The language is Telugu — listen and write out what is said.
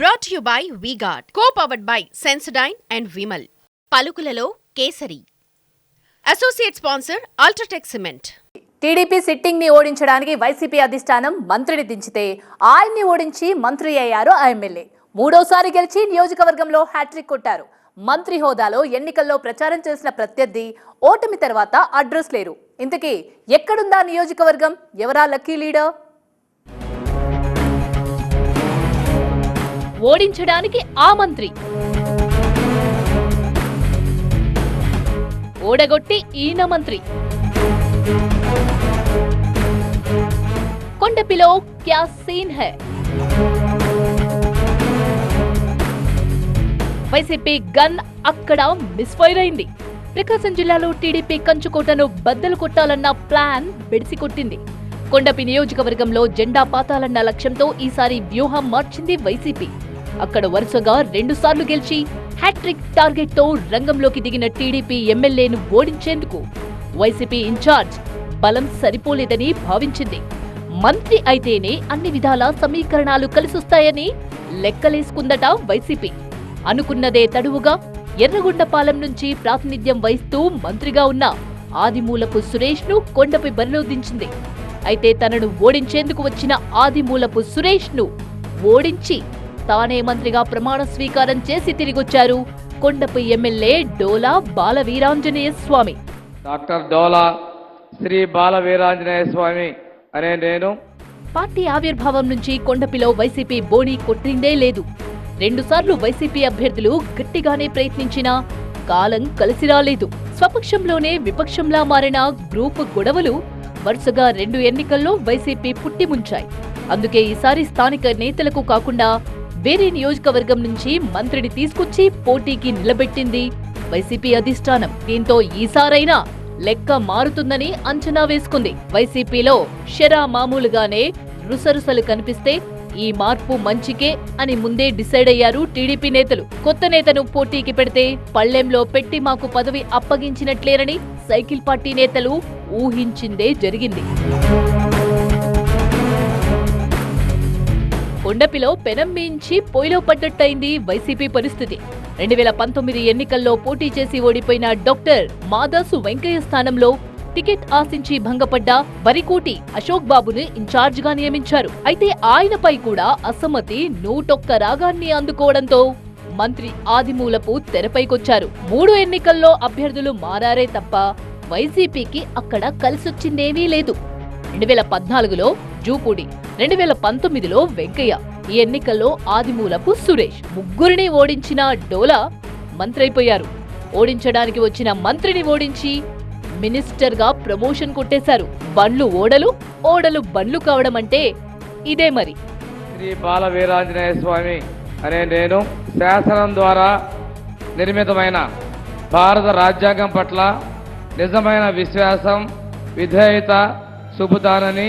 Brought you by V Guard co powered by Sensodyne and Vimal పలుకులలో Kesari. Associate sponsor UltraTech cement TDP సిట్టింగ్ని ఓడించడానికి వైసీపీ అధిష్టానం మంత్రిని దించితే ఆయన్ని ఓడించి మంత్రి అయ్యారు ఆ ఎమ్మెల్యే. మూడోసారి గెలిచి నియోజకవర్గంలో హ్యాట్రిక్ కొట్టారు. మంత్రి హోదాలో ఎన్నికల్లో ప్రచారం చేసిన ప్రత్యర్థి ఓటమి తర్వాత అడ్రస్ లేరు. ఇంతకీ ఎక్కడుందా నియోజకవర్గం? ఎవరా లక్కీ లీడర్? ఓడించడానికి ఆ మంత్రి. ఓడగొట్టి ఈయన మంత్రి. కొండపిలో క్యా సీన్ హై? వైసీపీ గన్ అక్కడ మిస్ఫైర్ అయింది. ప్రకాశం జిల్లాలో టీడీపీ కంచుకోటను బద్దలు కొట్టాలన్న ప్లాన్ బెడిసి కొట్టింది కొండపి నియోజకవర్గంలో జెండా పాతాలన్న లక్ష్యంతో ఈసారి వ్యూహం మార్చింది వైసీపీ. అక్కడ వరుసగా రెండుసార్లు గెలిచి హ్యాట్రిక్ టార్గెట్తో రంగంలోకి దిగిన టీడీపీ ఎమ్మెల్యేను ఓడించేందుకు వైసీపీ ఇన్ఛార్జ్ బలం సరిపోలేదని భావించింది. మంత్రి అయితేనే అన్ని విధాల సమీకరణాలు కలిసొస్తాయని లెక్కలేసుకుందట వైసీపీ. అనుకున్నదే తడువుగా ఎర్రగొండపాలెం నుంచి ప్రాతినిధ్యం వహిస్తూ మంత్రిగా ఉన్న ఆదిమూలపు సురేష్ను కొండపై బరిలో దించింది అయితే తనను ఓడించేందుకు వచ్చిన ఆదిమూలపు సురేష్ను ఓడించి తానే మంత్రిగా ప్రమాణ స్వీకారం చేసి తిరిగొచ్చారు. కొండపై ఎమ్మెల్యే డోలా బాల వీరాంజనేయ స్వామి. డాక్టర్ డోలా శ్రీ బాల వీరాంజనేయ స్వామి అనే నేను. పార్టీ ఆవిర్భావం నుంచి కొండపిలో వైసీపీ బోణీ కొట్టిందే లేదు. రెండుసార్లు వైసీపీ అభ్యర్థులు గట్టిగానే ప్రయత్నించినా కాలం కలిసి రాలేదు. స్వపక్షంలోనే విపక్షంలా మారిన గ్రూప్ గొడవలు వరుసగా రెండు ఎన్నికల్లో వైసీపీ పుట్టి ముంచాయి. అందుకే ఈసారి స్థానిక నేతలకు కాకుండా వేరే నియోజకవర్గం నుంచి మంత్రిని తీసుకొచ్చి పోటీకి నిలబెట్టింది. వైసీపీ అధిష్టానం దీంతో ఈసారైనా లెక్క మారుతుందని అంచనా వేసుకుంది. వైసీపీలో షెరా మామూలుగానే రుసరుసలు కనిపిస్తే ఈ మార్పు మంచికే అని ముందే డిసైడ్ అయ్యారు టీడీపీ నేతలు. కొత్త నేతను పోటీకి పెడితే పళ్ళెంలో పెట్టి మాకు పదవి అప్పగించినట్లేనని సైకిల్ పార్టీ నేతలు ఊహించిందే జరిగింది. కొండపిలో పెనం మించి పొయ్యిలో పడ్డట్టయింది వైసీపీ పరిస్థితి. రెండు వేల పంతొమ్మిది ఎన్నికల్లో పోటీ చేసి ఓడిపోయిన డాక్టర్ మాదాసు వెంకయ్య స్థానంలో టికెట్ ఆశించి భంగపడ్డ వరికోటి అశోక్ బాబును ఇన్ఛార్జ్గా నియమించారు. అయితే ఆయనపై కూడా అసమ్మతి నూటొక్క రాగాన్ని అందుకోవడంతో మంత్రి ఆదిమూలపు తెరపైకొచ్చారు. మూడు ఎన్నికల్లో అభ్యర్థులు మారారే తప్ప వైసీపీకి అక్కడ కలిసొచ్చిందేమీ లేదు. రెండు వేల పద్నాలుగులో జూపూడి రెండు వేల పంతొమ్మిదిలో వెంకయ్య ఈ ఎన్నికల్లో ఆదిమూలపు సురేష్. ముగ్గురిని ఓడించిన డోలా మంత్రైపోయారు. ఓడించడానికి వచ్చిన మంత్రిని ఓడించి మినిస్టర్గా ప్రమోషన్ కొట్టేశారు. బండ్లు ఓడలు ఓడలు బండ్లు కావడం అంటే ఇదే మరి. శ్రీ బాల వీరాంజనేయ స్వామి అనే నేను శాసనం ద్వారా నిర్మితమైన భారత రాజ్యాంగం పట్ల నిజమైన విశ్వాసం విధేయత చూపుతానని